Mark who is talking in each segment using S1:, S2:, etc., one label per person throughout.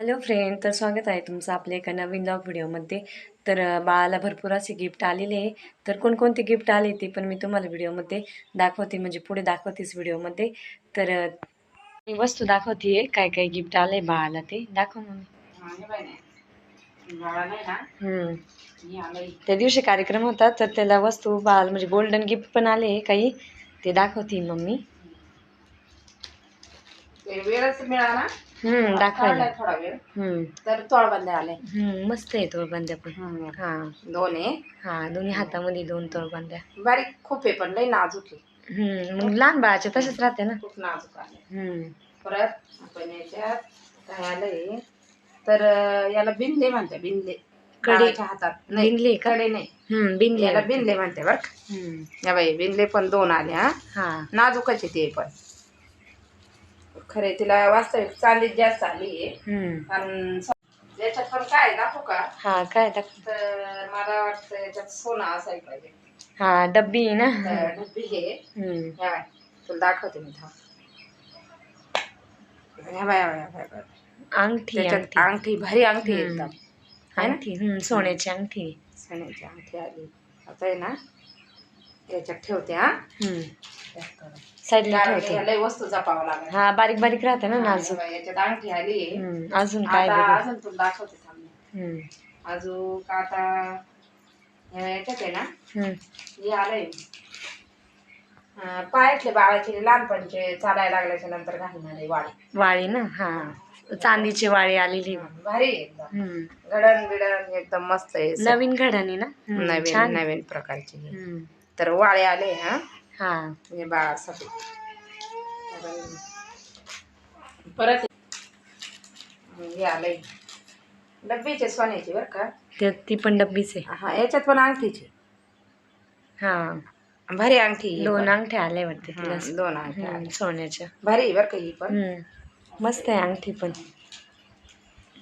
S1: Hello friend तर स्वागत आहे तुमचं आपल्या एका नवीन लॉग व्हिडिओमध्ये. तर बाळाला भरपूर असे गिफ्ट आलेले आहे. तर कोणकोणते गिफ्ट आले ते पण मी तुम्हाला व्हिडिओमध्ये दाखवते म्हणजे पुढे दाखवतेच व्हिडिओमध्ये. तर मी वस्तू दाखवते काय काय गिफ्ट आले बाळाला ते. दाखव मग. त्या दिवशी कार्यक्रम होता तर त्याला वस्तू बाळाला म्हणजे गोल्डन गिफ्ट पण आले काही. ते दाखवते मम्मी
S2: वेळच मिळाला.
S1: हम्म दाखवायला.
S2: थोडा वेळ.
S1: हम्म.
S2: तर तोळबंद आले.
S1: हम्म मस्त आहे तोळबंद्या पण. हा.
S2: दोन आहे
S1: हा दोन्ही हातामध्ये दोन तोळबंद्या.
S2: बारीक खूप आहे पण लई नाजूक आहे.
S1: हम्म मग लहान बाळाचे तसेच राहते ना.
S2: खूप नाजूक आले
S1: हम्म.
S2: परत आपण याच्यात काय आलंय? तर अं, याला बिनले म्हणते बिनले
S1: कडी.
S2: बाळाच्या हातात. नाही
S1: बिनले का?
S2: कडे नाही.
S1: हम्म बिनले
S2: याला बिनले म्हणते बर का?
S1: हम्म.
S2: या बाई बिनले पण दोन आले हा
S1: हा.
S2: नाजूकच आहे ते पण. खरे तिला वास्तविक चांदी जास्त आली आहे.
S1: हम्म.
S2: स- याच्यात पण काय आहे दाखवू का?
S1: हा काय दाख
S2: तर मला वाटतं याच्यात सोनं असायला पाहिजे.
S1: हा डब्बी आहे ना?
S2: तर डब्बी हे.
S1: हम्म.
S2: ह्या बाय तुला दाखवते मी थांब. ह्या बाय ह्या बाय, ह्या बाय, ह्या बाय.
S1: अंगठी
S2: त्याच्यात
S1: अंगठी.
S2: अंगठी भारी अंगठी आहे
S1: हम्म.
S2: एकदम. है ना?
S1: अंगठी हम्म सोन्याची अंगठी.
S2: सोन्याची अंगठी आली. आता आहे ना याच्यात ठेवते हा.
S1: हम्म. साईडला ठेवते.
S2: वस्तू जपावं लागेल.
S1: हा बारीक बारीक राहते ना नाजूक.
S2: याच्यात अंगठी आली. आहे.
S1: अजून काय
S2: अजून तुला दाखवते थांब. अजून आता याच्यात आहे ना? हे आलंय. पायातले बाळाचे लहानपणचे चालायला लागल्याच्या नंतर घालणारे वाळे.
S1: वाळी ना? हा. चांदीची वाळी आलेली.
S2: भारी घडण बिडण एकदम मस्त आहे.
S1: नवीन घडानी ना?
S2: नवीन नवीन प्रकारचे. तर वाळे आले हा.
S1: हा
S2: म्हणजे बाळासाठी. तर परत हे आलंय. डब्बीचे सोन्याची बरं का.
S1: ते ती पण डब्बीच. आहे
S2: हा याच्यात पण अंगठीची.
S1: हा.
S2: भारी अंगठी ही
S1: दोन
S2: पण.
S1: अंगठ्या आले वाटते
S2: हा, दोन अंगठ्या
S1: हम्म, सोन्याच्या.
S2: भारी आहे बरं का ही पण.
S1: हम्म मस्त आहे अंगठी पण.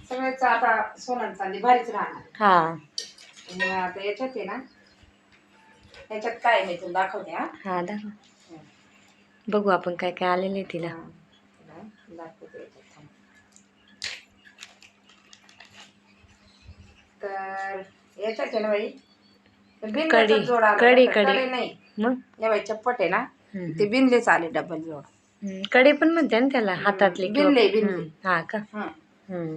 S2: सगळ्याच आता सोनं चांदी भारीच राहणार.
S1: हा.
S2: आणि आता याच्यात आहे ना याच्यात काय मी तुला दाखवते हा
S1: हा दाखव बघू आपण काय काय आलेलं आहे तिला
S2: तुला दाखवते याच्यात थांब. तर याच्यात आहे ना बाई तर बिनल्याचा
S1: कडी.
S2: जोड आला
S1: कडी,
S2: बरं का?
S1: कडी.
S2: कडी नाही
S1: मग
S2: या बाई चप्पट आहे ना
S1: हम्म.
S2: ते बिनलेच आले डबल जोड
S1: हम्म, कडे पण म्हणते ना त्याला हातातले किंवा-
S2: बिनले, बिनले.
S1: हम्म, हा का हम्म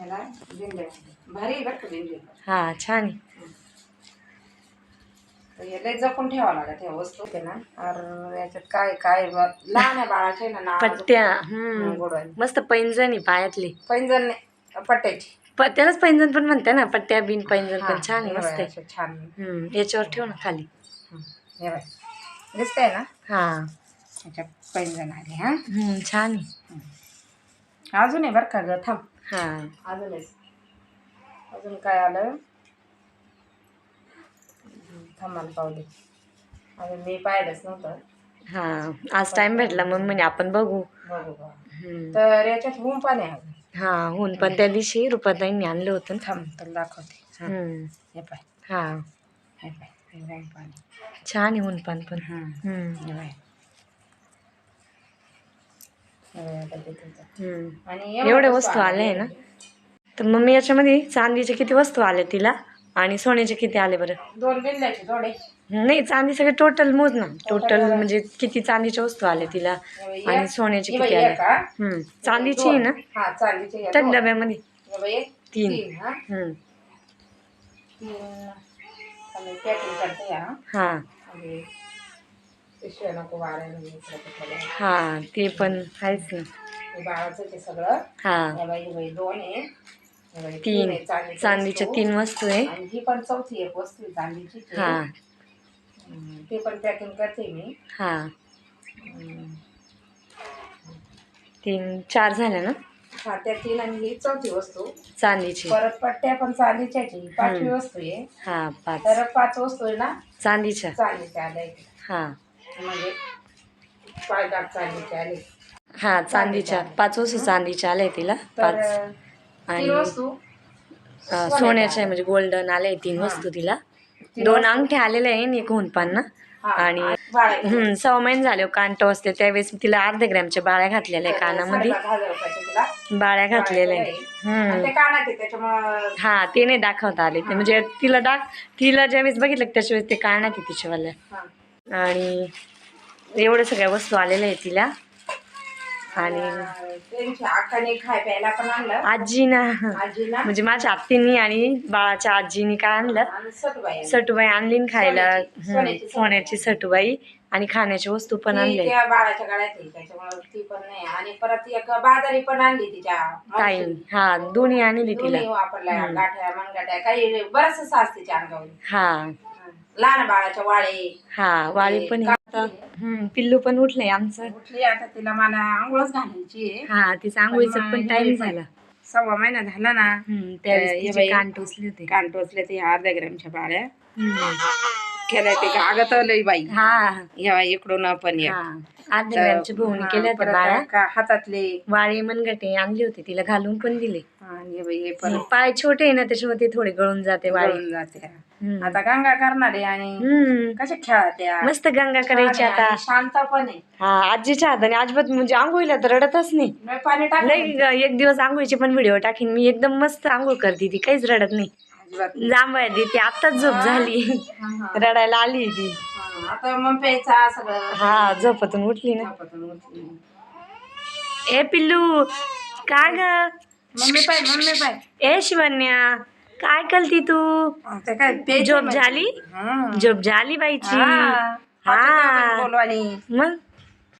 S2: याला बिनले म्हणते. भारी आहे बरं का बिनले
S1: हा छान आहे
S2: तर हे लय जपून ठेवावं लागत ह्या वस्तू ना. अरे याच्यात काय काय बघ. लहान आहे बाळाचे ना
S1: पट्ट्या हम्म. मस्त पैंजण आहे पायातली.
S2: पैंजण नाही पट्ट्याची.
S1: प त्यालाच पैंजण पण म्हणते ना पट्ट्या बिन पैंजण पण छान आहे मस्त आहे.
S2: छान.
S1: हम्म याच्यावर ठेव ना खाली.
S2: हं, हे बाय दिसतंय ना?
S1: हा.
S2: याच्यात पैंजण आले हा.
S1: हम्म छान आहे.
S2: अजून आहे बरं का ग थांब.
S1: हा.
S2: अजून आहे. अजून काय आलं? थांबायला पावले. मी पाहिलंच नव्हतं.
S1: हा आज टाइम भेटला मग म्हणे आपण बघू.
S2: बघू बघू.
S1: हम्म.
S2: तर याच्यात होम पण आहे
S1: हा होऊन पण त्या दिवशी रुपाताईंनी आणलं होतं. ना.
S2: थांब तुला दाखवते. हं,
S1: हम्म.
S2: हे पाय.
S1: हा.
S2: हे पाय. हे होम पाणी.
S1: छान आहे होऊन पण पण.
S2: हं,
S1: हम्म.
S2: हे पाय. हे बघ, आता ते तुझं.
S1: हम्म.
S2: आणि
S1: एवढ्या वस्तू आल्या आहे ना. तर मग मी याच्यामध्ये चांदीचे किती वस्तू आल्या तिला? आणि सोन्याचे किती आले बरं?
S2: दोन बिंदाचे थोडे.
S1: नाही चांदी सगळे टोटल मोज ना टोटल म्हणजे किती चांदीच्या वस्तू आल्या तिला? आणि सोन्याचे किती आले
S2: हा?
S1: हम्म चांदीची आहे ना?
S2: हा चांदीचे
S1: त्या
S2: दोन.
S1: डब्यामध्ये.
S2: हे एक,
S1: तीन.
S2: तीन हा.
S1: हम्म.
S2: तीन. आम्ही पॅकिंग करते हा
S1: हा.
S2: आणि पिशव्या नको वाढायला मी इकडं तिकडं.
S1: हा ते पण आहेच ना.
S2: हे बाळाचं ते सगळं.
S1: हा.
S2: हे हे दोन आहे.
S1: तीन चांदीच्या. तीन वस्तू आहे.
S2: आणि ही पण चौथी एक वस्तू आहे चांदीची.
S1: हा.
S2: हम्म, ते पण पॅकिंग करते मी.
S1: हा.
S2: हम्म,
S1: तीन चार झाल्या ना?
S2: हा त्या तीन आणि ही चौथी वस्तू.
S1: चांदीची.
S2: परत पट्ट्या पण चांदीच्याच आहे. ही पाचवी
S1: हम्म.
S2: वस्तू आहे.
S1: हा पाच.
S2: तर पाच वस्तू आहे ना?
S1: चांदीच्या.
S2: चांदीच्या आल्या आहेत.
S1: हा.
S2: म्हणजे पाच दाग चांदीचे आले
S1: हा चांदीच्या. पाच वस्तू चांदीच्या आल्या तिला.
S2: तर
S1: पाच. आणि अं, सोन्याच्या आहे. म्हणजे गोल्डन आले तीन
S2: हा.
S1: वस्तू तिला. दोन
S2: वस्तू.
S1: अंगठे आलेले आहे एक होनपान ना
S2: हा.
S1: आणि. हम्म सहा महिने झाले कान टोचते त्यावेळेस तिला अर्ध्या ग्रॅमच्या बाळ्या घातलेल्या आहे कानामध्ये.
S2: साडेपाच हजार रुपयाचे तिला
S1: बाळ्या घातलेल्या आहे.
S2: आणि
S1: हम्म.
S2: ते कानात आहे त्याच्यामुळं
S1: हा ते नाही दाखवता आले ते. म्हणजे तिला दाख तिला ज्यावेळेस बघितलं त्याच्या वेळेस ते काढण्यात आहे तिच्यावाल्या
S2: हा.
S1: आणि एवढ्या सगळ्या वस्तू आलेल्या आहेत तिला. आणि
S2: आणलं.
S1: आजीना. म्हणजे माझ्या आत्तीनी आणि बाळाच्या आजीनी काय आणलं?
S2: आणि सटबाई
S1: आणली खायला.
S2: सोन्याची-
S1: सटुबाई आणि खाण्याच्या वस्तू पण
S2: ती
S1: आणले.
S2: त्या बाळाच्या गळ्यात पण नाही. आणि परत एक बाजारी पण आणली तिच्या
S1: ताई. हा दोन्ही आणली तिला.
S2: वापरल्या
S1: हम्म.
S2: गाठ्या मनगाठ्या काही बरंच सास तिच्या अंगावर.
S1: हा.
S2: लहान बाळाच्या वाळे.
S1: हा वाळी पण. आता. हम्म, पिल्लू पण उठलंय आमचं.
S2: उठली आता तिला मला आंघोळच घालायची आहे.
S1: हा तिचा आंघोळीचा
S2: पण
S1: टाइम झाला.
S2: सव्वा महिना झाला ना.
S1: हम्म, त्यावेळेस तिचे. कान टोचले होते.
S2: कान टोचले ते अर्ध्या ग्रॅमच्या बाळ्या.
S1: हम्म.
S2: केल्या ते गागत लई बाई.
S1: हा.
S2: या इकडून पण एक.
S1: हा. अर्ध्या ग्रॅमच्या भाऊनी
S2: हा,
S1: केल्या होत्या
S2: परत
S1: बाळा
S2: का- हातातले.
S1: वाळे मनगटे आणले होते तिला घालून पण दिले.
S2: आणि बाई हे परत
S1: पाय छोटे आहे ना त्याच्यामुळे ते थोडे गळून जाते वाळे.
S2: गळून जाते.
S1: हम्म.
S2: आता गंगा करणार आहे आणि
S1: हम्म.
S2: खेळत्या?
S1: मस्त गंगा करायची आता.
S2: आणि शांत पण आहे.
S1: हा आजीच्या हाताने अजिबात म्हणजे आंघोळीला तर रडतच नाही.
S2: मी पाणी टाकलं
S1: लई ग- एक दिवस आंघोळीचे पण व्हिडिओ टाकीन मी एकदम मस्त आंघोळ करते ती काहीच रडत नाही.
S2: अजिबात
S1: जांभळ देते आताच झोप झाली. रडायला आली ती
S2: हा, आता मग प्यायचा सगळं
S1: हा झोपतून उठली ना. ए पिल्लू काय ग
S2: मम्मी पाय मम्मी पाय
S1: ए शिवन्या काय करती तू
S2: आता काय प्यायचं
S1: झोप. झाली. झोप झाली बाईची
S2: हा.
S1: हा.
S2: बोलवानी
S1: मग